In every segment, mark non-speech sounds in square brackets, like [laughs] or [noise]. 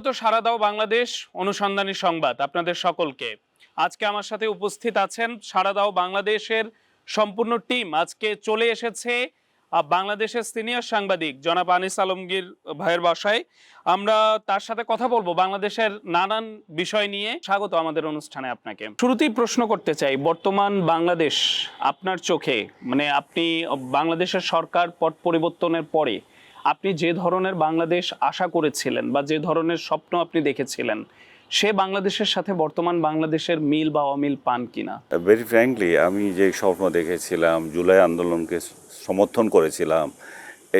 স্বাগত সারা দাও বাংলাদেশ অনুসন্ধানী সংবাদ আপনাদের সকলকে। আজকে আমার সাথে উপস্থিত আছেন সারা দাও বাংলাদেশের সম্পূর্ণ টিম। আজকে চলে এসেছে বাংলাদেশের সিনিয়র সাংবাদিক জনাব আনিস আলমগীর ভাইয়ের বাসায়। আমরা তার সাথে কথা বলব বাংলাদেশের নানান বিষয় নিয়ে। স্বাগত আমাদের অনুষ্ঠানে আপনাকে। শুরুতেই প্রশ্ন করতে চাই, বর্তমান বাংলাদেশ আপনার চোখে মানে আপনি বাংলাদেশের সরকার পট পরিবর্তনের পরে আপনি যে ধরনের বাংলাদেশ আশা করেছিলেন বা যে ধরনের স্বপ্ন আপনি দেখেছিলেন, সে বাংলাদেশের সাথে বর্তমান বাংলাদেশের মিল বা অমিল পান কিনা? ভেরি ফ্র্যাঙ্কলি আমি যে স্বপ্ন দেখেছিলাম, জুলাই আন্দোলনকে সমর্থন করেছিলাম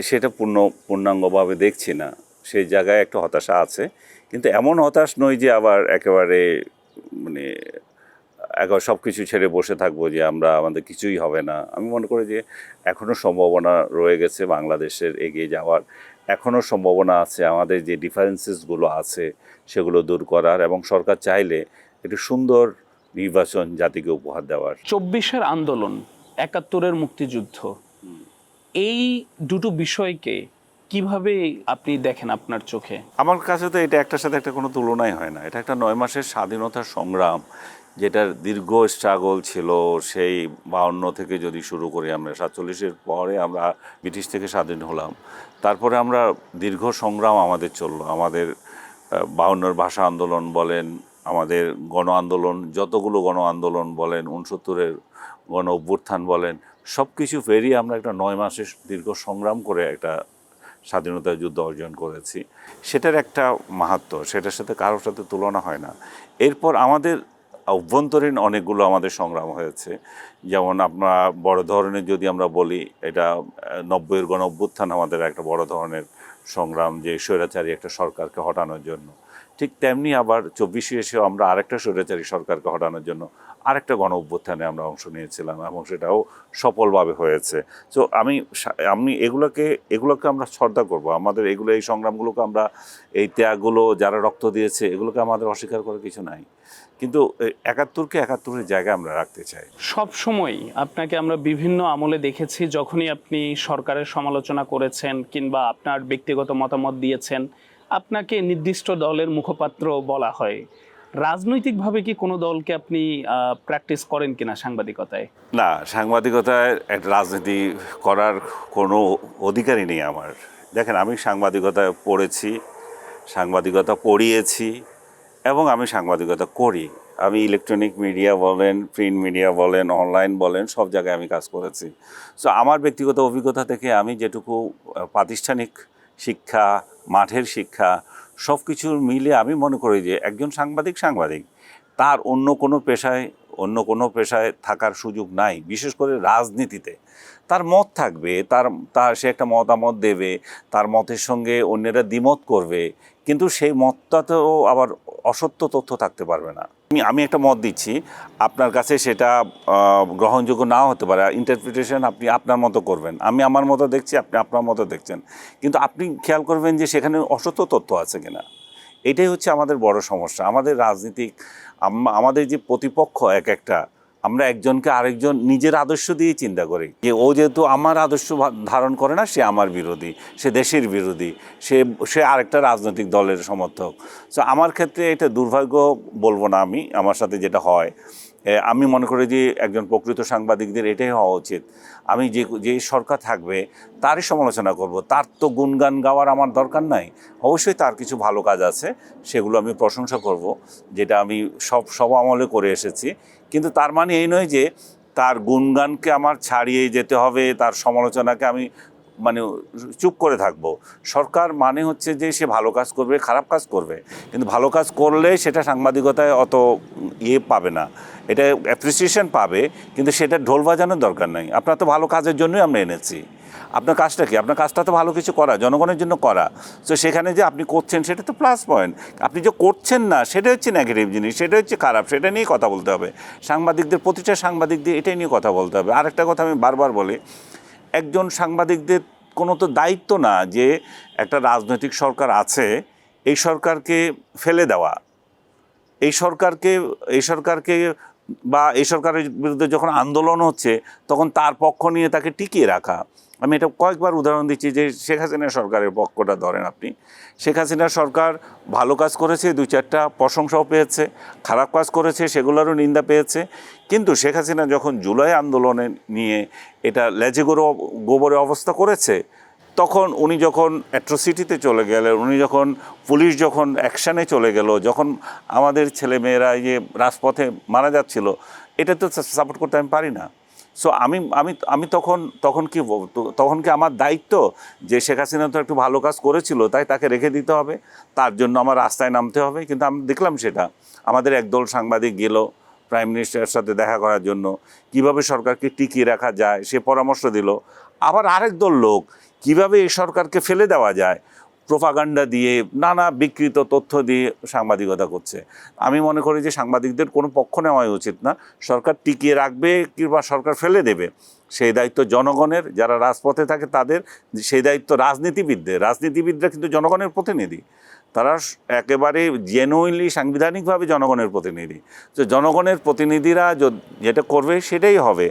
সেটা পূর্ণ, পূর্ণাঙ্গভাবে দেখছি না। সেই জায়গায় একটা হতাশা আছে, কিন্তু এমন হতাশ নই যে আবার একেবারে মানে একবার সব কিছু ছেড়ে বসে থাকব যে আমরা আমাদের কিছুই হবে না। আমি মনে করি যে এখনও সম্ভাবনা রয়ে গেছে বাংলাদেশের এগিয়ে যাওয়ার। এখনও সম্ভাবনা আছে আমাদের যে ডিফারেন্সেসগুলো আছে সেগুলো দূর করার এবং সরকার চাইলে একটু সুন্দর নির্বাচন জাতিকে উপহার দেওয়ার। চব্বিশের আন্দোলন একাত্তরের মুক্তিযুদ্ধ এই দুটো বিষয়কে কীভাবে আপনি দেখেন আপনার চোখে? আমার কাছে তো এটা একটার সাথে একটা কোনো তুলনাই হয় না। এটা একটা নয় মাসের স্বাধীনতার সংগ্রাম, যেটার দীর্ঘ স্ট্রাগল ছিল, সেই বাউন্ন থেকে যদি শুরু করি আমরা, সাতচল্লিশের পরে আমরা ব্রিটিশ থেকে স্বাধীন হলাম। তারপরে আমরা দীর্ঘ সংগ্রাম আমাদের চলল। আমাদের বাউন্নর ভাষা আন্দোলন বলেন, আমাদের গণ আন্দোলন, যতগুলো গণ আন্দোলন বলেন, উনসত্তরের গণ অভ্যুত্থান বলেন সব কিছু পেরিয়ে আমরা একটা নয় মাসের দীর্ঘ সংগ্রাম করে একটা স্বাধীনতা যুদ্ধ অর্জন করেছি, সেটার একটা মাহাত্ম, সেটার সাথে কারোর সাথে তুলনা হয় না। এরপর আমাদের অভ্যন্তরীণ অনেকগুলো আমাদের সংগ্রাম হয়েছে। যেমন আমরা বড় ধরনের যদি আমরা বলি, এটা নব্বইয়ের গণ অভ্যুত্থান আমাদের একটা বড় ধরনের সংগ্রাম, যে স্বৈরাচারী একটা সরকারকে হটানোর জন্য। ঠিক তেমনি আবার চব্বিশে এসেও আমরা আরেকটা স্বৈরাচারী সরকারকে হটানোর জন্য আরেকটা গণ অভ্যুত্থানে আমরা অংশ নিয়েছিলাম এবং সেটাও সফলভাবে হয়েছে। তো আমি আমি এগুলোকে এগুলোকে আমরা শ্রদ্ধা করব। আমাদের এগুলো, এই সংগ্রামগুলোকে আমরা, এই ত্যাগগুলো, যারা রক্ত দিয়েছে, এগুলোকে আমাদের অস্বীকার করার কিছু নাই। কিন্তু একাত্তরকে একাত্তরের জায়গায় আমরা রাখতে চাই। সব সময় আপনাকে আমরা বিভিন্ন আমলে দেখেছি, যখনই আপনি সরকারের সমালোচনা করেছেন কিংবা আপনার ব্যক্তিগত মতামত দিয়েছেন আপনাকে নির্দিষ্ট দলের মুখপাত্র বলা হয়। রাজনৈতিকভাবে কি কোনো দলকে আপনি প্র্যাকটিস করেন কিনা সাংবাদিকতায়? না, সাংবাদিকতায় একটা রাজনীতি করার কোনো অধিকারই নেই আমার। দেখেন, আমি সাংবাদিকতায় পড়েছি, সাংবাদিকতা পড়িয়েছি, এবং আমি সাংবাদিকতা করি। আমি ইলেকট্রনিক মিডিয়া বলেন প্রিন্ট মিডিয়া বলেন অনলাইন বলেন, সব জায়গায় আমি কাজ করেছি। সো আমার ব্যক্তিগত অভিজ্ঞতা থেকে আমি যেটুকু প্রাতিষ্ঠানিক শিক্ষা, মাঠের শিক্ষা সব কিছুর মিলে আমি মনে করি যে একজন সাংবাদিক সাংবাদিক, তার অন্য কোনো পেশায়, অন্য কোনো পেশায় থাকার সুযোগ নাই, বিশেষ করে রাজনীতিতে। তার মত থাকবে, তার তার, সে একটা মতামত দেবে, তার মতের সঙ্গে অন্যেরা দ্বিমত করবে কিন্তু সেই মতটাতেও আবার অসত্য তথ্য থাকতে পারবে না। আমি আমি একটা মত দিচ্ছি, আপনার কাছে সেটা গ্রহণযোগ্য নাও হতে পারে ইন্টারপ্রিটেশন আপনি আপনার মতো করবেন। আমি আমার মতো দেখছি, আপনি আপনার মতো দেখছেন। কিন্তু আপনি খেয়াল করবেন যে সেখানে অসত্য তথ্য আছে কিনা। এটাই হচ্ছে আমাদের বড় সমস্যা। আমাদের রাজনীতিক আমাদের যে প্রতিপক্ষ এক একটা আমরা একজনকে আরেকজন নিজের আদর্শ দিয়ে চিন্তা করি যে ও যেহেতু আমার আদর্শ ধারণ করে না, সে আমার বিরোধী, সে দেশের বিরোধী, সে সে আরেকটা রাজনৈতিক দলের সমর্থক। তো আমার ক্ষেত্রে এটা দুর্ভাগ্য বলব না আমি, আমার সাথে যেটা হয়। আমি মনে করি যে একজন প্রকৃত সাংবাদিকদের এটাই হওয়া উচিত। আমি যে যে সরকার থাকবে, তারই সমালোচনা করব। তার তো গুণগান গাওয়ার আমার দরকার নাই। অবশ্যই তার কিছু ভালো কাজ আছে, সেগুলো আমি প্রশংসা করব, যেটা আমি সব সব আমলে করে এসেছি। কিন্তু তার মানে এই নয় যে তার গুণগানকে আমার ছাড়িয়ে যেতে হবে, তার সমালোচনাকে আমি মানে চুপ করে থাকব। সরকার মানে হচ্ছে যে সে ভালো কাজ করবে, খারাপ কাজ করবে। কিন্তু ভালো কাজ করলে সেটা সাংবাদিকতায় অত ইয়ে পাবে না। এটা অ্যাপ্রিসিয়েশন পাবে, কিন্তু সেটা ঢোল বাজানোর দরকার নাই। আপনার তো ভালো কাজের জন্যই আমরা এনেছি। আপনার কাজটা কি? আপনার কাজটা তো ভালো কিছু করা, জনগণের জন্য করা। তো সেখানে যে আপনি করছেন সেটা তো প্লাস পয়েন্ট আপনি যে করছেন না, সেটা হচ্ছে নেগেটিভ জিনিস, সেটা হচ্ছে খারাপ, সেটা নিয়ে কথা বলতে হবে। সাংবাদিকদের, প্রতিটা সাংবাদিকদের এটাই নিয়ে কথা বলতে হবে। আরেকটা কথা আমি বারবার বলি একজন সাংবাদিকদের কোনো তো দায়িত্ব না যে একটা রাজনৈতিক সরকার আছে, এই সরকারকে ফেলে দেওয়া। এই সরকারকে এই সরকারকে বা এই সরকারের বিরুদ্ধে যখন আন্দোলন হচ্ছে, তখন তার পক্ষ নিয়ে তাকে টিকিয়ে রাখা। আমি এটা কয়েকবার উদাহরণ দিচ্ছি যে শেখ হাসিনা সরকারের পক্ষটা ধরেন আপনি। শেখ হাসিনা সরকার ভালো কাজ করেছে, দুই চারটা প্রশংসাও পেয়েছে, খারাপ কাজ করেছে, সেগুলোরও নিন্দা পেয়েছে। কিন্তু শেখ হাসিনা যখন জুলাই আন্দোলনে নিয়ে এটা লেজে গোবরে অবস্থা করেছে তখন উনি যখন অ্যাট্রোসিটিতে চলে গেলেন, উনি যখন পুলিশ যখন অ্যাকশানে চলে গেল, যখন আমাদের ছেলেমেয়েরা যে রাজপথে মারা যাচ্ছিল, এটা তো সাপোর্ট করতে আমি পারি না। সো আমি আমি আমি তখন তখন কি তখন কি আমার দায়িত্ব যে শেখ হাসিনা তো একটু ভালো কাজ করেছিল, তাই তাকে রেখে দিতে হবে? তার জন্য আমার রাস্তায় নামতে হবে? কিন্তু আমি দেখলাম সেটা। আমাদের একদল সাংবাদিক গেল প্রাইম মিনিস্টারের সাথে দেখা করার জন্য। কীভাবে সরকারকে টিকিয়ে রাখা যায়? সে পরামর্শ দিল। আবার আরেক দল লোক কীভাবে এই সরকারকে ফেলে দেওয়া যায়? প্রোপাগান্ডা দিয়ে, নানা বিকৃত তথ্য দিয়ে সাংবাদিকতা করছে। আমি মনে করি যে সাংবাদিকদের কোনো পক্ষ নেওয়াই উচিত না। সরকার টিকিয়ে রাখবে কিংবা সরকার ফেলে দেবে। সেই দায়িত্ব জনগণের, যারা রাজপথে থাকে তাদের, সেই দায়িত্ব রাজনীতিবিদদের। রাজনীতিবিদরা কিন্তু জনগণের প্রতিনিধি। তারা একেবারে জেনুইনলি সাংবিধানিকভাবে জনগণের প্রতিনিধি। তো জনগণের প্রতিনিধিরা যেটা করবে সেটাই হবে।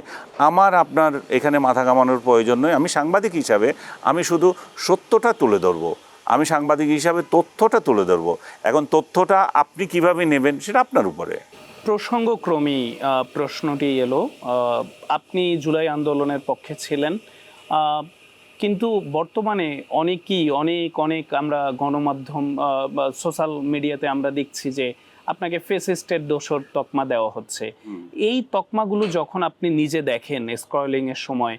আমার, আপনার এখানে মাথা কামানোর প্রয়োজন নয়। আমি সাংবাদিক হিসাবে আমি শুধু সত্যটা তুলে ধরবো। আমি সাংবাদিক হিসাবে তথ্যটা তুলে ধরবো। এখন তথ্যটা আপনি কীভাবে নেবেন সেটা আপনার উপরে। প্রসঙ্গক্রমেই প্রশ্নটি এলো আপনি জুলাই আন্দোলনের পক্ষে ছিলেন কিন্তু বর্তমানে অনেকই অনেক অনেক আমরা গণমাধ্যম সোশ্যাল মিডিয়াতে আমরা দেখছি যে আপনাকে ফেসিস্টের দোষর তকমা দেওয়া হচ্ছে। এই তকমাগুলো যখন আপনি নিজে দেখেন স্ক্রলিং এর সময়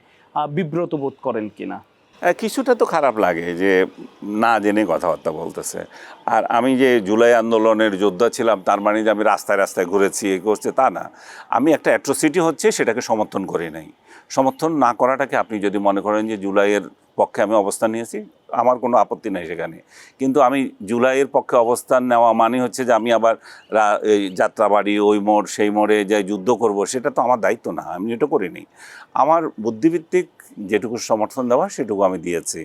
বিব্রত বোধ করেন কিনা? কিছুটা তো খারাপ লাগে যে না জেনে কথাবার্তা বলতেছে। আর আমি যে জুলাই আন্দোলনের যোদ্ধা ছিলাম, তার মানে যে আমি রাস্তায় রাস্তায় ঘুরেছি, এ করছে, তা না। আমি একটা অ্যাট্রোসিটি হচ্ছে, সেটাকে সমর্থন করি নাই। সমর্থন না করাটাকে আপনি যদি মনে করেন যে জুলাইয়ের পক্ষে আমি অবস্থান নিয়েছি, আমার কোনো আপত্তি নেই সেখানে। কিন্তু আমি জুলাইয়ের পক্ষে অবস্থান নেওয়া মানে হচ্ছে যে আমি আবার এই যাত্রাবাড়ি, ওই মোড়, সেই মোড়ে যাই যুদ্ধ করব, সেটা তো আমার দায়িত্ব না, আমি এটা করিনি। আমার বুদ্ধিভিত্তিক যেটুকু সমর্থন দেওয়া সেটুকু আমি দিয়েছি।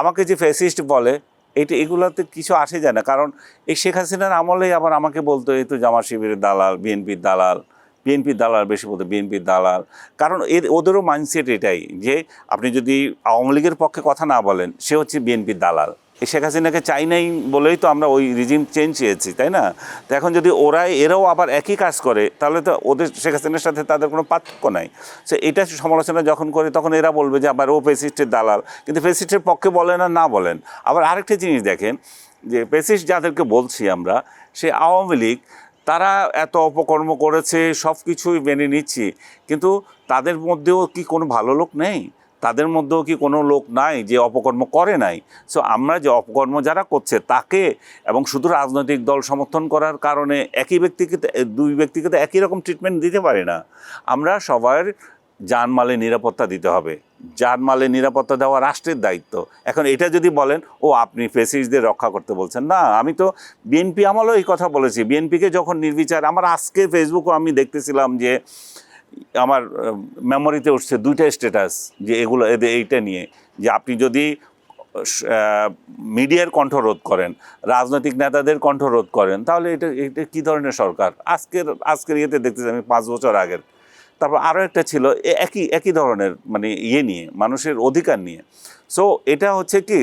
আমাকে যে ফ্যাসিস্ট বলে, এটা এগুলোতে কিছু আসে যায় না। কারণ এই শেখ হাসিনার আমলেই আবার আমাকে বলতো, এই তো জামা শিবিরের দালাল, বিএনপির দালাল বিএনপির দালাল বেশি বলতো, বিএনপির দালাল। কারণ এর, ওদেরও মাইন্ডসেট এটাই যে, আপনি যদি আওয়ামী লীগের পক্ষে কথা না বলেন, সে হচ্ছে বিএনপির দালাল। শেখ হাসিনাকে চাই নাই বলেই তো আমরা ওই রিজিম চেঞ্জ চেয়েছি, তাই না? তো এখন যদি ওরাই, এরাও আবার একই কাজ করে, তাহলে তো ওদের, শেখ হাসিনার সাথে তাদের কোনো পার্থক্য নাই। সে এটা সমালোচনা যখন করে, তখন এরা বলবে যে আবার ও ফেসিস্টের দালাল। কিন্তু ফেসিস্টের পক্ষে বলেন আর না বলেন, আবার আরেকটা জিনিস দেখেন, যে ফেসিস্ট যাদেরকে বলছি আমরা, সে আওয়ামী লীগ, তারা এত অপকর্ম করেছে সব কিছুই মেনে নিচ্ছি, কিন্তু তাদের মধ্যেও কি কোনো ভালো লোক নেই? তাদের মধ্যেও কি কোনো লোক নাই যে অপকর্ম করে নাই? সো আমরা যে অপকর্ম যারা করছে তাকে এবং শুধু রাজনৈতিক দল সমর্থন করার কারণে একই ব্যক্তিকে দুই ব্যক্তিকে তো একই রকম ট্রিটমেন্ট দিতে পারে না। আমরা সবার জানমালের নিরাপত্তা দিতে হবে। জানমালের নিরাপত্তা দেওয়া রাষ্ট্রের দায়িত্ব। এখন এটা যদি বলেন, ও, আপনি ফেসিসদের রক্ষা করতে বলছেন। না, আমি তো বিএনপি আমলেও এই কথা বলেছি। বিএনপিকে যখন নির্বিচার, আমার আজকে ফেসবুকও আমি দেখতেছিলাম যে আমার মেমোরিতে উঠছে দুইটা স্ট্যাটাস যে এগুলো এদের এইটা নিয়ে। যে আপনি যদি মিডিয়ার কণ্ঠরোধ করেন, রাজনৈতিক নেতাদের কণ্ঠরোধ করেন, তাহলে এটা এটা কী ধরনের সরকার? আজকের আজকের ইয়েতে দেখতেছি আমি পাঁচ বছর আগের। তারপর আরও একটা ছিল একই একই ধরনের মানে ইয়ে নিয়ে, মানুষের অধিকার নিয়ে। সো এটা হচ্ছে কি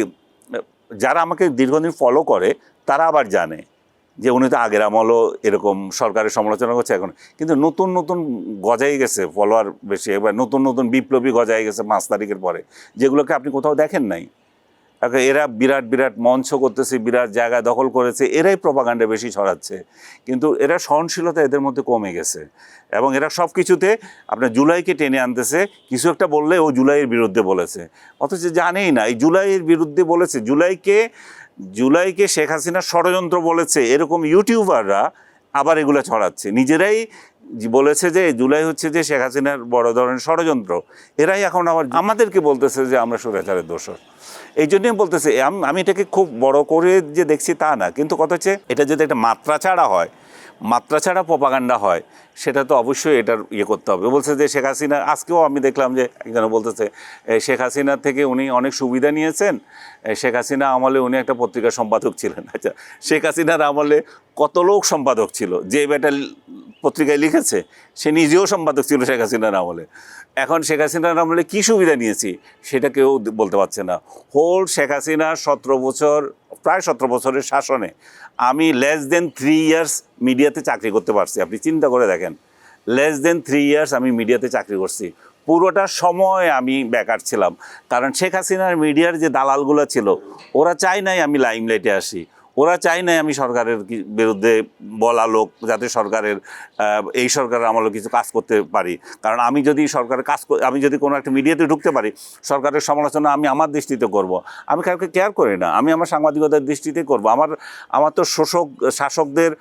যারা আমাকে দীর্ঘদিন ফলো করে, তারা আবার জানে। যে উনি তো আগের আমলও এরকম সরকারের সমালোচনা করছে এখন। কিন্তু নতুন নতুন গজাই গেছে ফলোয়ার বেশি, এবার নতুন নতুন বিপ্লবী গজাই গেছে পাঁচ তারিখের পরে। যেগুলোকে আপনি কোথাও দেখেন নাই? এরা বিরাট বিরাট মঞ্চ করতেছে, বিরাট জায়গা দখল করেছে, এরাই প্রপাগান্ডা বেশি ছড়াচ্ছে। কিন্তু এরা সহনশীলতা এদের মধ্যে কমে গেছে। এবং এরা সব কিছুতে আপনার জুলাইকে টেনে আনতেছে, কিছু একটা বললে ও জুলাইয়ের বিরুদ্ধে বলেছে। অথচ জানেই না, এই জুলাইয়ের বিরুদ্ধে বলেছে, জুলাইকে জুলাইকে শেখ হাসিনা ষড়যন্ত্র বলেছে, এরকম ইউটিউবাররা আবার এগুলো ছড়াচ্ছে। নিজেরাই বলেছে যে জুলাই হচ্ছে যে শেখ হাসিনার বড় ধরনের ষড়যন্ত্র। এরাই এখন আবার আমাদেরকে বলতেছে যে আমরা সুরাচারের দোষর এই জন্যই বলতেছে, আম- আমি এটাকে খুব বড় করে যে দেখছি তা না, কিন্তু কথা হচ্ছে, এটা যদি একটা মাত্রা ছাড়া হয় মাত্রা ছাড়া প্রপাগান্ডা হয়, সেটা তো অবশ্যই এটার ইয়ে করতে হবে। বলছে যে শেখ হাসিনা, আজকেও আমি দেখলাম যে একজন বলতেছে শেখ হাসিনার থেকে উনি অনেক সুবিধা নিয়েছেন শেখ হাসিনা আমলে উনি একটা পত্রিকার সম্পাদক ছিলেন। [laughs] আচ্ছা শেখ হাসিনার আমলে কত লোক সম্পাদক ছিল? যে বেটা পত্রিকায় লিখেছে, সে নিজেও সম্পাদক ছিল শেখ হাসিনার আমলে। এখন শেখ হাসিনার আমলে কী সুবিধা নিয়েছি, সেটা কেউ বলতে পারছে না। হোল শেখ হাসিনার সতেরো বছর প্রায় সতেরো বছরের শাসনে আমি লেস দেন থ্রি ইয়ার্স মিডিয়াতে চাকরি করতে পারছি। আপনি চিন্তা করে দেখেন লেস দেন থ্রি ইয়ার্স আমি মিডিয়াতে চাকরি করছি। পুরোটা সময় আমি বেকার ছিলাম। কারণ শেখ হাসিনার মিডিয়ার যে দালালগুলো ছিল, ওরা চায় নাই আমি লাইমলাইটে আসি। ওরা চায় নাই আমি সরকারের বিরুদ্ধে বলা লোক যাতে সরকারের এই সরকারের আমলে কিছু কাজ করতে পারি। কারণ আমি যদি সরকারের কাজ আমি যদি কোনো একটা মিডিয়াতে ঢুকতে পারি, সরকারের সমালোচনা আমি আমার দৃষ্টিতে করব। আমি কাউকে কেয়ার করি না, আমি আমার সাংবাদিকতার দৃষ্টিতে করব। আমার আমার তো শোষক, শাসকদের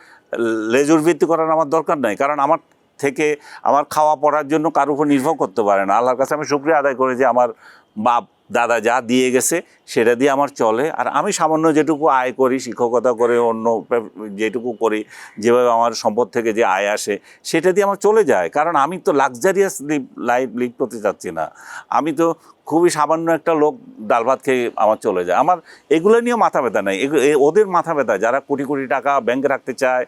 লেজুর ভিত্তি করার আমার দরকার নাই। কারণ আমার থেকে আমার খাওয়া পড়ার জন্য কার উপর নির্ভর করতে পারে না। আল্লাহর কাছে আমি শুক্রিয়া আদায় করি যে আমার বাপ দাদা যা দিয়ে গেছে, সেটা দিয়ে আমার চলে। আর আমি সামান্য যেটুকু আয় করি, শিক্ষকতা করে, অন্য যেটুকু করি, যেভাবে আমার সম্পদ থেকে যে আয় আসে, সেটা দিয়ে আমার চলে যায়। কারণ আমি তো লাক্সারিয়াস লাইফ লিড করতে চাচ্ছি না। আমি তো খুবই সামান্য একটা লোক, ডাল ভাত খেয়ে আমার চলে যায়। আমার এগুলো নিয়ে মাথা ব্যথা নেই। ওদের মাথা ব্যথা। যারা কোটি কোটি টাকা ব্যাংকে রাখতে চায়,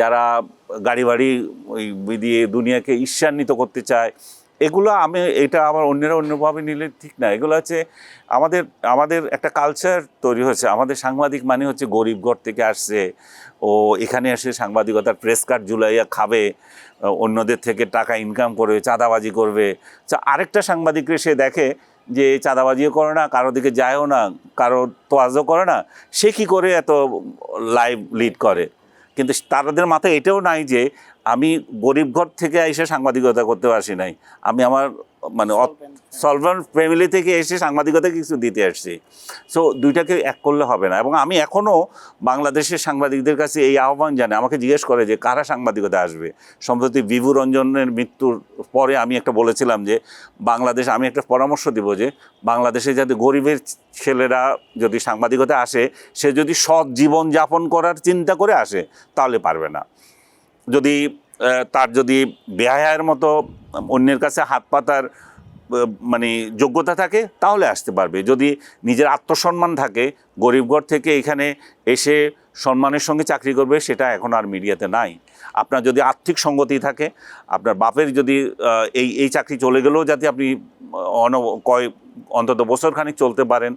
যারা গাড়ি বাড়ি ওই দিয়ে দুনিয়াকে ঈর্ষান্বিত করতে চায় এগুলো আমি, এটা আবার অন্যরা অন্যভাবে নিলে ঠিক না। এগুলো হচ্ছে আমাদের আমাদের একটা কালচার তৈরি হয়েছে। আমাদের সাংবাদিক মানে হচ্ছে গরিব ঘর থেকে আসছে। ও এখানে এসে সাংবাদিকতার প্রেস কার্ড জুলাইয়া খাবে। অন্যদের থেকে টাকা ইনকাম করবে, চাঁদাবাজি করবে। আরেকটা সাংবাদিকরে সে দেখে যে চাঁদাবাজিও করে না, কারও দিকে যায়ও না, কারও তোয়াজও করে না। সে কি করে এত লাইভ লিড করে? কিন্তু তাদের মাথায় এটাও নাই যে আমি গরিব ঘর থেকে এসে সাংবাদিকতা করতে পারছি নাই। আমি আমার মানে সলভেন্ট ফ্যামিলি থেকে এসে সাংবাদিকতা কিছু দিতে আসছি। সো দুইটাকে এক করলে হবে না। এবং আমি এখনও বাংলাদেশের সাংবাদিকদের কাছে এই আহ্বান জানাই। আমাকে জিজ্ঞেস করে যে কারা সাংবাদিকতা আসবে? সম্প্রতি বিভু রঞ্জনের মৃত্যুর পরে আমি একটা বলেছিলাম যে বাংলাদেশ আমি একটা পরামর্শ দিব যে বাংলাদেশে যাতে গরিবের ছেলেরা যদি সাংবাদিকতা আসে সে যদি সৎ জীবন যাপন করার চিন্তা করে আসে তাহলে পারবে না। যদি তার যদি বেহায়ের মতো অন্যের কাছে হাত পাতার মানে যোগ্যতা থাকে, তাহলে আসতে পারবে। যদি নিজের আত্মসম্মান থাকে গরিবঘর থেকে এখানে এসে সম্মানের সঙ্গে চাকরি করবে, সেটা এখন আর মিডিয়াতে নাই। আপনার যদি আর্থিক সঙ্গতি থাকে, আপনার বাপের যদি এই এই চাকরি চলে গেলেও যাতে আপনি অন, কয়, অন্তত বছরখানিক চলতে পারেন,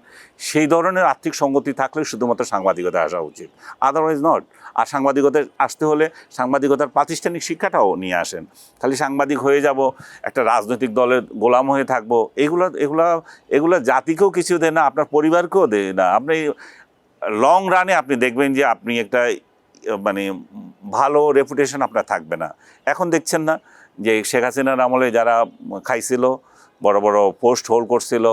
সেই ধরনের আর্থিক সঙ্গতি থাকলে শুধুমাত্র সাংবাদিকতা আসা উচিত। আদারওয়াইজ নট আর সাংবাদিকতায় আসতে হলে সাংবাদিকতার প্রাতিষ্ঠানিক শিক্ষাটাও নিয়ে আসেন। খালি সাংবাদিক হয়ে যাব, একটা রাজনৈতিক দলের গোলাম হয়ে থাকব, এগুলো, এগুলা, এগুলো জাতিকেও কিছু দেয় না, আপনার পরিবারকেও দেয় না। আপনি লং রানে আপনি দেখবেন যে আপনি একটা মানে ভালো রেপুটেশন আপনার থাকবে না। এখন দেখছেন না যে শেখ হাসিনার আমলে যারা খাইছিল, বড় বড় পোস্ট হোল্ড করছিল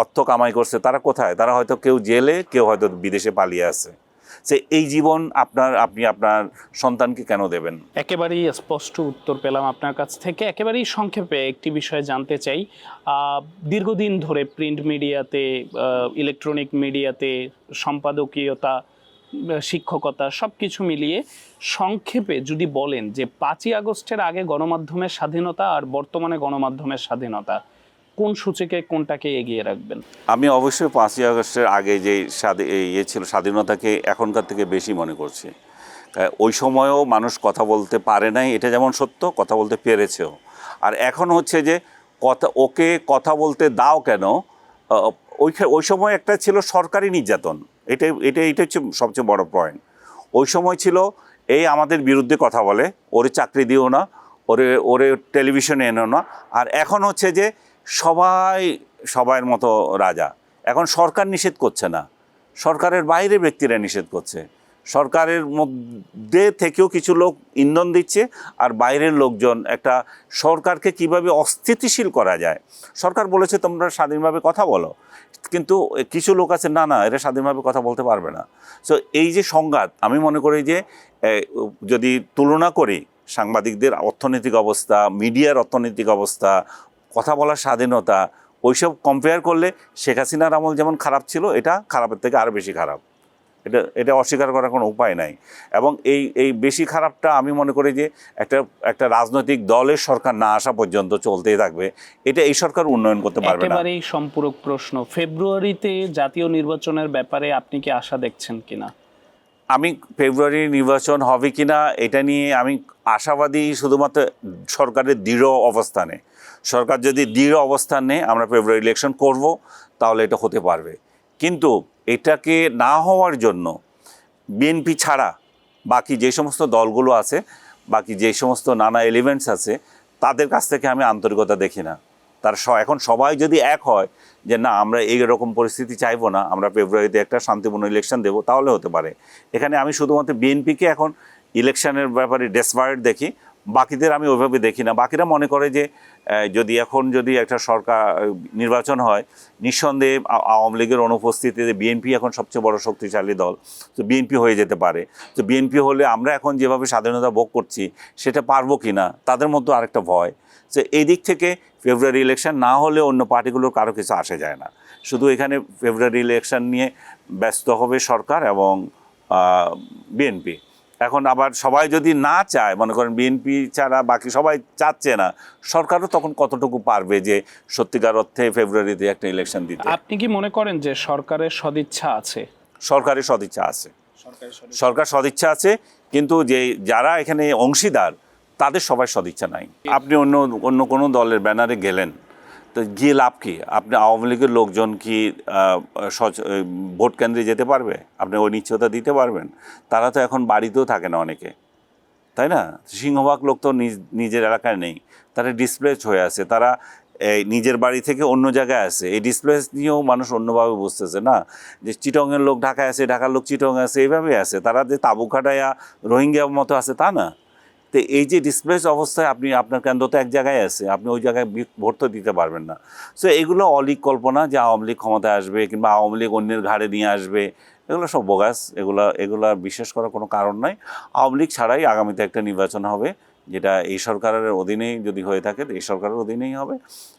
অর্থ কামাই করছে, তারা কোথায়? তারা হয়তো কেউ জেলে, কেউ হয়তো বিদেশে পালিয়ে আছে সে এই জীবন আপনার, আপনি আপনার সন্তানকে কেন দেবেন? একেবারেই স্পষ্ট উত্তর পেলাম আপনার কাছ থেকে। একেবারেই সংক্ষেপে একটি বিষয় জানতে চাই। দীর্ঘদিন ধরে প্রিন্ট মিডিয়াতে ইলেকট্রনিক মিডিয়াতে সম্পাদকীয়তা শিক্ষকতা সব কিছু মিলিয়ে সংক্ষেপে যদি বলেন যে পাঁচই আগস্টের আগে গণমাধ্যমের স্বাধীনতা আর বর্তমানে গণমাধ্যমের স্বাধীনতা কোন সূচকে কোনটাকে এগিয়ে রাখবেন? আমি অবশ্যই পাঁচই আগস্টের আগে যে ইয়ে ছিল, স্বাধীনতাকে এখনকার থেকে বেশি মনে করছি। ওই সময়ও মানুষ কথা বলতে পারে নাই, এটা যেমন সত্য, কথা বলতে পেরেছেও। আর এখন হচ্ছে যে কথা ওকে কথা বলতে দাও কেন ওই ওই সময় একটা ছিল সরকারি নির্যাতন। এটা এটা এটা হচ্ছে সবচেয়ে বড় পয়েন্ট ওই সময় ছিল, এই আমাদের বিরুদ্ধে কথা বলে, ওরে চাকরি দিও না, ওরে ওরে টেলিভিশনে এনো না। আর এখন হচ্ছে যে সবাই, সবাইয়ের মতো রাজা। এখন সরকার নিষেধ করছে না। সরকারের বাইরে ব্যক্তিরা নিষেধ করছে। সরকারের মধ্যে থেকেও কিছু লোক ইন্ধন দিচ্ছে আর বাইরের লোকজন একটা সরকারকে কীভাবে অস্থিতিশীল করা যায়। সরকার বলেছে, তোমরা স্বাধীনভাবে কথা বলো। কিন্তু কিছু লোক আছে, না না, এরা স্বাধীনভাবে কথা বলতে পারবে না। সো এই যে সংঘাত, আমি মনে করি যে যদি তুলনা করি সাংবাদিকদের অর্থনৈতিক অবস্থা, মিডিয়ার অর্থনৈতিক অবস্থা কথা বলার স্বাধীনতা ওইসব কম্পেয়ার করলে শেখ হাসিনার আমল যেমন খারাপ ছিল এটা খারাপের থেকে আরও বেশি খারাপ। এটা এটা অস্বীকার করার কোনো উপায় নাই। এবং এই এই বেশি খারাপটা আমি মনে করি যে একটা একটা রাজনৈতিক দলের সরকার না আসা পর্যন্ত চলতেই থাকবে। এটা এই সরকার উন্নয়ন করতে পারবে না। একেবারেই সম্পূরক প্রশ্ন। ফেব্রুয়ারিতে জাতীয় নির্বাচনের ব্যাপারে আপনি কি আশা দেখছেন কিনা? আমি ফেব্রুয়ারি নির্বাচন হবে কিনা এটা নিয়ে আমি আশাবাদী শুধুমাত্র সরকারের দৃঢ় অবস্থানে। সরকার যদি দৃঢ় অবস্থান নেয়, আমরা ফেব্রুয়ারি ইলেকশন করব, তাহলে এটা হতে পারবে। কিন্তু এটাকে না হওয়ার জন্য বিএনপি ছাড়া বাকি যে সমস্ত দলগুলো আছে, বাকি যে সমস্ত নানা এলিমেন্টস আছে, তাদের কাছ থেকে আমি আন্তরিকতা দেখি না। তার স- এখন সবাই যদি এক হয় যে, না, আমরা এই রকম পরিস্থিতি চাইব না, আমরা ফেব্রুয়ারিতে একটা শান্তিপূর্ণ ইলেকশন দেবো, তাহলে হতে পারে। এখানে আমি শুধুমাত্র বিএনপিকে এখন ইলেকশনের ব্যাপারে ডেসপায়ার্ড দেখি বাকিদের আমি ওইভাবে দেখি না। বাকিরা মনে করে যে যদি এখন যদি একটা সরকার নির্বাচন হয়, নিঃসন্দেহে আওয়ামী লীগের অনুপস্থিতিতে বিএনপি এখন সবচেয়ে বড় শক্তিশালী দল। তো বিএনপি হয়ে যেতে পারে। তো বিএনপি হলে আমরা এখন যেভাবে স্বাধীনতা ভোগ করছি, সেটা পারব কি না, তাদের মধ্যে আরেকটা ভয়। যে এই দিক থেকে ফেব্রুয়ারি ইলেকশন না হলে অন্য পার্টিগুলোর কারও কিছু আসে যায় না। শুধু এখানে ফেব্রুয়ারি ইলেকশন নিয়ে ব্যস্ত হবে সরকার এবং বিএনপি। এখন আবার সবাই যদি না চায় মনে করেন বিএনপি ছাড়া বাকি সবাই চাচ্ছে না সরকারও তখন কতটুকু পারবে যে সত্যিকার অর্থে ফেব্রুয়ারিতে একটা ইলেকশন দিতে? আপনি কি মনে করেন যে সরকারের সদিচ্ছা আছে? সরকারের সদিচ্ছা আছে। সরকার সদিচ্ছা আছে কিন্তু যে যারা এখানে অংশীদার তাদের সবাই সদিচ্ছা নাই। আপনি অন্য অন্য কোনো দলের ব্যানারে গেলেন তো গিয়ে লাভ কি? আপনি আওয়ামী লীগের লোকজন কি ভোট কেন্দ্রে যেতে পারবে? আপনি ওই নিশ্চয়তা দিতে পারবেন? তারা তো এখন বাড়িতেও থাকে না অনেকে। তাই না? সিংহভাগ লোক তো নিজ- নিজের এলাকায় নেই। তারা ডিসপ্লেস হয়ে আছে। তারা এই নিজের বাড়ি থেকে অন্য জায়গায় আছে। এই ডিসপ্লেস নিয়েও মানুষ অন্যভাবে বুঝতেছে না। যে চিটংয়ের লোক ঢাকায় আছে, ঢাকার লোক চিটং আছে, এইভাবেই আছে। তারা যে তাবু খাটাইয়া রোহিঙ্গা মতো আছে, তা না? তো এই যে ডিসপ্লেস অবস্থায় আপনি, আপনার কেন্দ্র তো এক জায়গায় আছে, আপনি ওই জায়গায় ভোট তো দিতে পারবেন না। সো এগুলো অলিক কল্পনা যে আওয়ামী লীগ ক্ষমতায় আসবে কিংবা আওয়ামী লীগ অন্যের ঘাড়ে নিয়ে আসবে, এগুলো সব বোগাস এগুলো এগুলো বিশ্বাস করার কোনো কারণ নাই। আওয়ামী লীগ ছাড়াই আগামীতে একটা নির্বাচন হবে, যেটা এই সরকারের অধীনেই যদি হয়ে থাকে, এই সরকারের অধীনেই হবে।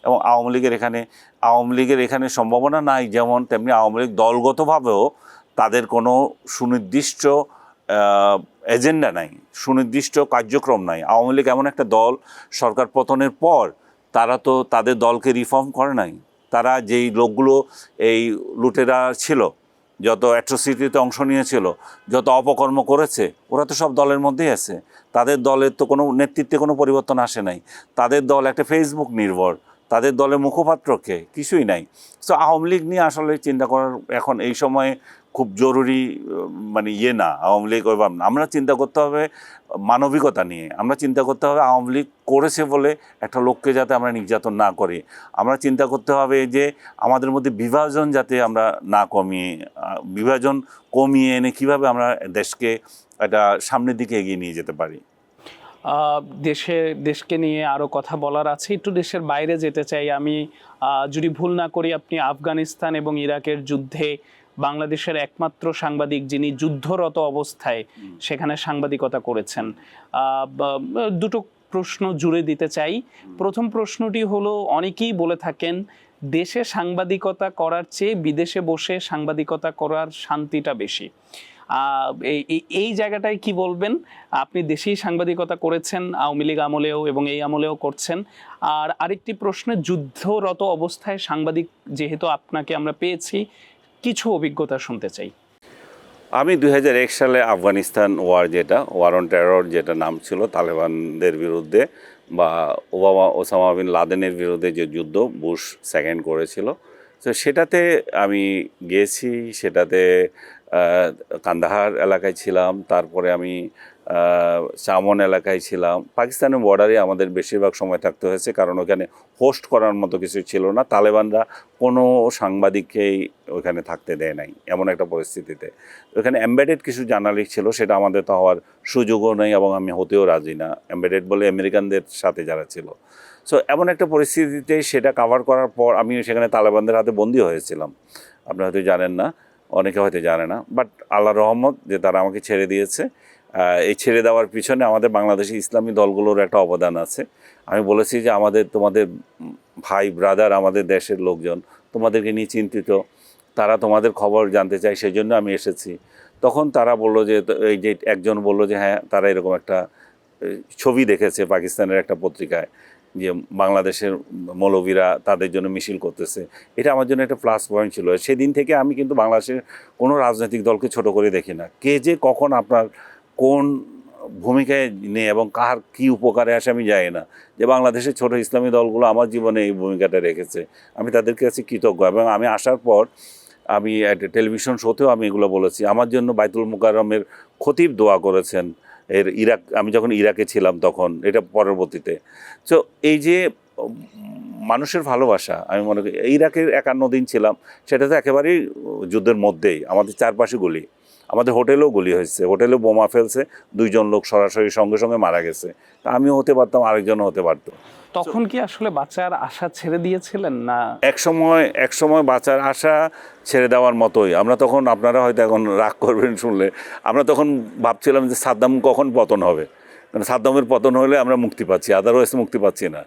এবং আওয়ামী লীগের এখানে, আওয়ামী লীগের এখানে সম্ভাবনা নাই, যেমন তেমনি আওয়ামী লীগ দলগতভাবেও তাদের কোনো সুনির্দিষ্ট এজেন্ডা নাই, সুনির্দিষ্ট কার্যক্রম নাই। আওয়ামী লীগ এমন একটা দল, সরকার পতনের পর তারা তো তাদের দলকে রিফর্ম করে নাই। তারা যেই লোকগুলো এই লুটেরা ছিল, যত অ্যাট্রোসিটিতে অংশ নিয়েছিল, যত অপকর্ম করেছে, ওরা তো সব দলের মধ্যেই আছে। তাদের দলের তো কোনো নেতৃত্বে কোনো পরিবর্তন আসে নাই। তাদের দল একটা ফেসবুক নির্ভর, তাদের দলের মুখপাত্রকে কিছুই নাই। সো আওয়ামী লীগ নিয়ে আসলে চিন্তা করার এখন এই সময়ে খুব জরুরি মানে ইয়ে না, আওয়ামী লীগ আমরা চিন্তা করতে হবে মানবিকতা নিয়ে। আমরা চিন্তা করতে হবে আওয়ামী লীগ করেছে বলে একটা লোককে যাতে আমরা নির্যাতন না করি। আমরা চিন্তা করতে হবে যে আমাদের মধ্যে বিভাজন যাতে আমরা না কমিয়ে, বিভাজন কমিয়ে এনে কীভাবে আমরা দেশকে একটা সামনের দিকে এগিয়ে নিয়ে যেতে পারি। দেশে, দেশকে নিয়ে আরও কথা বলার আছে। একটু দেশের বাইরে যেতে চাই আমি। যদি ভুল না করি আপনি আফগানিস্তান এবং ইরাকের যুদ্ধে বাংলাদেশের একমাত্র সাংবাদিক যিনি যুদ্ধরত অবস্থায় সেখানে সাংবাদিকতা করেছেন। দুটো প্রশ্ন জুড়ে দিতে চাই। প্রথম প্রশ্নটি হলো অনেকেই বলে থাকেন দেশে সাংবাদিকতা করার চেয়ে বিদেশে বসে সাংবাদিকতা করার শান্তিটা বেশি। এই- জায়গাটায় কি বলবেন? আপনি দেশেই সাংবাদিকতা করেছেন আওয়ামী লীগ আমলেও এবং এই আমলেও করছেন। আর আরেকটি প্রশ্নে যুদ্ধরত অবস্থায় সাংবাদিক যেহেতু আপনাকে আমরা পেয়েছি কিছু অভিজ্ঞতা শুনতে চাই। আমি দু হাজার এক সালে আফগানিস্তান ওয়ার যেটা ওয়ার অন টেরর যেটা নাম ছিল, তালেবানদের বিরুদ্ধে বা ওবামা, ওসামা বিন লাদেনের বিরুদ্ধে যে যুদ্ধ বুশ সেকেন্ড করেছিল। তো সেটাতে আমি গেছি, সেটাতে কান্দাহার এলাকায় ছিলাম, তারপরে আমি চামন এলাকায় ছিলাম। পাকিস্তানের বর্ডারে আমাদের বেশিরভাগ সময় থাকতে হয়েছে, কারণ ওখানে হোস্ট করার মতো কিছু ছিল না। তালেবানরা কোনো সাংবাদিককেই ওখানে থাকতে দেয় নাই, এমন একটা পরিস্থিতিতে। ওখানে এমবেডেড কিছু জার্নালিস্ট ছিল, সেটা আমাদের তো হওয়ার সুযোগও নেই এবং আমি হতেও রাজি না। এমবেডেড বলে আমেরিকানদের সাথে যারা ছিল। সো এমন একটা পরিস্থিতিতে সেটা কাভার করার পর আমি সেখানে তালেবানদের হাতে বন্দী হয়েছিলাম। আপনারা হয়তো জানেন না, অনেকে হয়তো জানে না বাট আল্লাহ রহমত যে তারা আমাকে ছেড়ে দিয়েছে। এই ছেড়ে দেওয়ার পিছনে আমাদের বাংলাদেশি ইসলামী দলগুলোর একটা অবদান আছে। আমি বলেছি যে আমাদের, তোমাদের ভাই ব্রাদার আমাদের দেশের লোকজন, তোমাদেরকে নিয়ে চিন্তিত, তারা তোমাদের খবর জানতে চায় সেই জন্য আমি এসেছি। তখন তারা বলল যে, এই যে একজন বলল যে হ্যাঁ তারা এরকম একটা ছবি দেখেছে পাকিস্তানের একটা পত্রিকায়, যে বাংলাদেশের মৌলবীরা তাদের জন্য মিছিল করতেছে। এটা আমার জন্য একটা প্লাস পয়েন্ট ছিল। সেদিন থেকে আমি কিন্তু বাংলাদেশের কোনো রাজনৈতিক দলকে ছোট করে দেখি না। কে যে কখন আপনার কোন ভূমিকায় নেই এবং কার কি উপকারে আসে আমি জানি না। যে বাংলাদেশের ছোট ইসলামী দলগুলো আমার জীবনে এই ভূমিকাটা রেখেছে। আমি তাদের কাছে কৃতজ্ঞ এবং আমি আসার পর আমি একটা টেলিভিশন শোতেও আমি এগুলো বলেছি। আমার জন্য বাইতুল মুকাররমের খতিব দোয়া করেছেন এর ইরাক, আমি যখন ইরাকে ছিলাম তখন, এটা পরবর্তীতে। তো এই যে মানুষের ভালোবাসা, আমি মনে করি, ইরাকের একান্ন দিন ছিলাম, সেটা তো একেবারেই যুদ্ধের মধ্যেই, আমাদের চারপাশে গুলি। আমাদের হোটেলেও গুলি হয়েছে। হোটেলেও বোমা ফেলছে দুইজন লোক সরাসরি সঙ্গে সঙ্গে মারা গেছে। তা আমিও হতে পারতাম আরেকজনও হতে পারতো। তখন কি আসলে বাচ্চার আশা ছেড়ে দিয়েছিলেন না? এক সময় এক সময় বাঁচার আশা ছেড়ে দেওয়ার মতোই। আমরা তখন আপনারা হয়তো এখন রাগ করবেন শুনলে আমরা তখন ভাবছিলাম যে সাদ্দাম কখন পতন হবে। মানে সাদ্দামের পতন হলে আমরা মুক্তি পাচ্ছি আদারওয়াইজ মুক্তি পাচ্ছি না।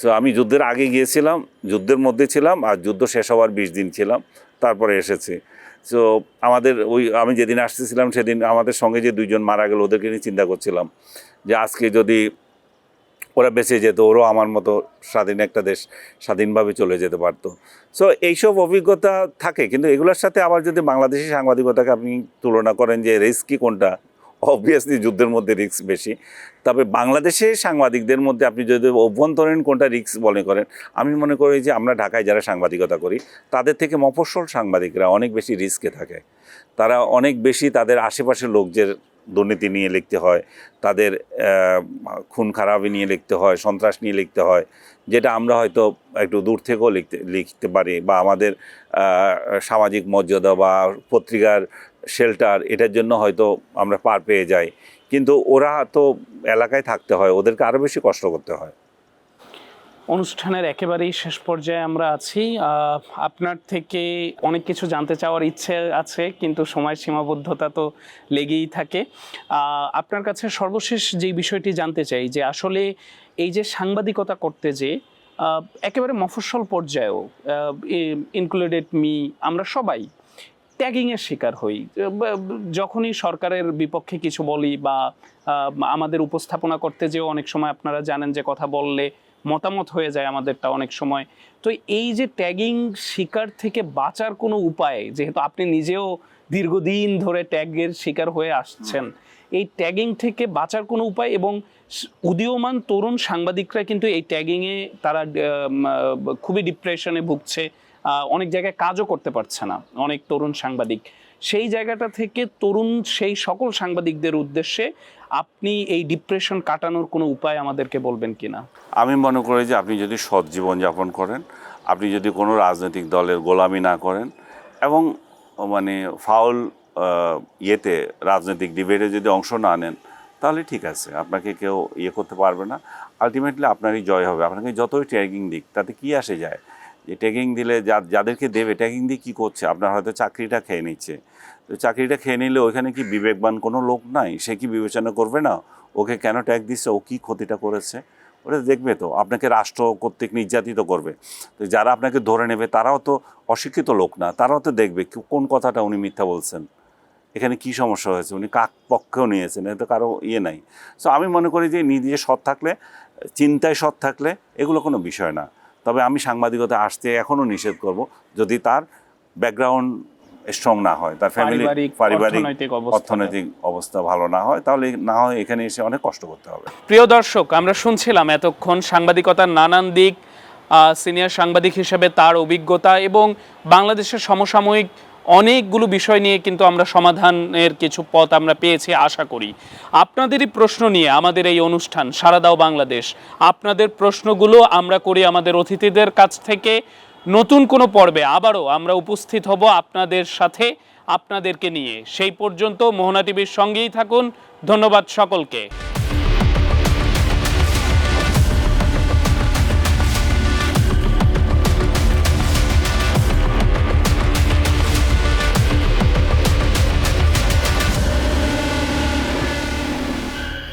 সো আমি যুদ্ধের আগে গিয়েছিলাম যুদ্ধের মধ্যে ছিলাম আর যুদ্ধ শেষ হওয়ার বিশ দিন ছিলাম তারপরে এসেছি। সো আমাদের ওই, আমি যেদিন আসতেছিলাম সেদিন আমাদের সঙ্গে যে দুইজন মারা গেল, ওদেরকে নিয়ে চিন্তা করছিলাম যে আজকে যদি ওরা বেঁচে যেত, ওরও আমার মতো স্বাধীন একটা দেশ স্বাধীনভাবে চলে যেতে পারতো। সো এইসব অভিজ্ঞতা থাকে, কিন্তু এগুলোর সাথে আবার যদি বাংলাদেশি সাংবাদিকতাকে আপনি তুলনা করেন যে রিস্কি কোনটা? অবভিয়াসলি যুদ্ধের মধ্যে রিস্ক বেশি। তবে বাংলাদেশের সাংবাদিকদের মধ্যে আপনি যদি অভ্যন্তরীণ কোনটা রিস্ক মনে করেন, আমি মনে করি যে আমরা ঢাকায় যারা সাংবাদিকতা করি, তাদের থেকে মফস্বল সাংবাদিকরা অনেক বেশি রিস্কে থাকে। তারা অনেক বেশি তাদের আশেপাশের লোকদের দুর্নীতি নিয়ে লিখতে হয়, তাদের খুন খারাপি নিয়ে লিখতে হয়, সন্ত্রাস নিয়ে লিখতে হয়, যেটা আমরা হয়তো একটু দূর থেকেও লিখতে লিখতে পারি বা আমাদের সামাজিক মর্যাদা বা পত্রিকার শেল্টার এটার জন্য হয়তো আমরা পার পেয়ে যাই। কিন্তু ওরা তো এলাকায় থাকতে হয়, ওদেরকে আরও বেশি কষ্ট করতে হয়। অনুষ্ঠানের একেবারেই শেষ পর্যায়ে আমরা আছি। আপনার থেকে অনেক কিছু জানতে চাওয়ার ইচ্ছে আছে, কিন্তু সময় সীমাবদ্ধতা তো লেগেই থাকে। আপনার কাছে সর্বশেষ যেই বিষয়টি জানতে চাই, যে আসলে এই যে সাংবাদিকতা করতে যে একেবারে মফস্বল পর্যায়েও ইনক্লুডেড মি আমরা সবাই ট্যাগিংয়ের শিকার হই। যখনই সরকারের বিপক্ষে কিছু বলি বা আমাদের উপস্থাপনা করতে যেও অনেক সময় আপনারা জানেন যে কথা বললে মতামত হয়ে যায় আমাদেরটা অনেক সময়। তো এই যে ট্যাগিং শিকার থেকে বাঁচার কোনো উপায়, যেহেতু আপনি নিজেও দীর্ঘদিন ধরে ট্যাগের শিকার হয়ে আসছেন, এই ট্যাগিং থেকে বাঁচার কোনো উপায় এবং উদীয়মান তরুণ সাংবাদিকরা কিন্তু এই ট্যাগিংয়ে তারা খুবই ডিপ্রেশনে ভুগছে। অনেক জায়গায় কাজও করতে পারছে না। অনেক তরুণ সাংবাদিক। সেই জায়গাটা থেকে তরুণ, সেই সকল সাংবাদিকদের উদ্দেশ্যে আপনি এই ডিপ্রেশন কাটানোর কোনো উপায় আমাদেরকে বলবেন কিনা? আমি মনে করি যে আপনি যদি সৎ জীবনযাপন করেন, আপনি যদি কোনো রাজনৈতিক দলের গোলামি না করেন এবং মানে ফাউল ইয়েতে, রাজনৈতিক ডিবেটে যদি অংশ না নেন, তাহলে ঠিক আছে, আপনাকে কেউ ইয়ে করতে পারবে না। আলটিমেটলি আপনারই জয় হবে। আপনাকে যতই ট্যাগিং দিক, তাতে কি আসে যায়? যে ট্যাগিং দিলে যাদেরকে দেবে ট্যাগিং দিয়ে কী করছে? আপনার হয়তো চাকরিটা খেয়ে নিচ্ছে। তো চাকরিটা খেয়ে নিলে ওইখানে কি বিবেকবান কোনো লোক নাই? সে কি বিবেচনা করবে না? ওকে কেন ট্যাগ দিচ্ছে? ও কী ক্ষতিটা করেছে? ওটা দেখবে তো, আপনাকে রাষ্ট্র কর্তৃক নির্যাতিত করবে। তো যারা আপনাকে ধরে নেবে, তারাও তো অশিক্ষিত লোক না, তারাও তো দেখবে কোন কথাটা উনি মিথ্যা বলছেন? এখানে কি সমস্যা হয়েছে? উনি কাক পক্ষেও নিয়েছেন, এতে কারও ইয়ে নাই। সো আমি মনে করি যে, নিজে সৎ থাকলে, চিন্তায় সৎ থাকলে এগুলো কোনো বিষয় না। তবে আমি সাংবাদিকতা আসতে এখনও নিষেধ করব যদি তার ব্যাকগ্রাউন্ড স্ট্রং না হয় তার ফ্যামিলি পারিবারিক, পারিবারিক অর্থনৈতিক অবস্থা। অর্থনৈতিক অবস্থা ভালো না হয় তাহলে না হয় এখানে এসে অনেক কষ্ট করতে হবে প্রিয় দর্শক আমরা শুনছিলাম এতক্ষণ সাংবাদিকতার নানান দিক সিনিয়র সাংবাদিক হিসেবে তার অভিজ্ঞতা এবং বাংলাদেশের সমসাময়িক অনেকগুলো বিষয় নিয়ে কিন্তু আমরা সমাধানের কিছু পথ আমরা পেয়েছি, আশা করি। আপনাদেরই প্রশ্ন নিয়ে আমাদের এই অনুষ্ঠান সারা দাও বাংলাদেশ। আপনাদের প্রশ্নগুলো আমরা করি আমাদের অতিথিদের কাছ থেকে। নতুন কোনো পর্বে আবারও আমরা উপস্থিত হব আপনাদের সাথে, আপনাদেরকে নিয়ে। সেই পর্যন্ত মোহনা টিভির সঙ্গেই থাকুন। ধন্যবাদ সকলকে।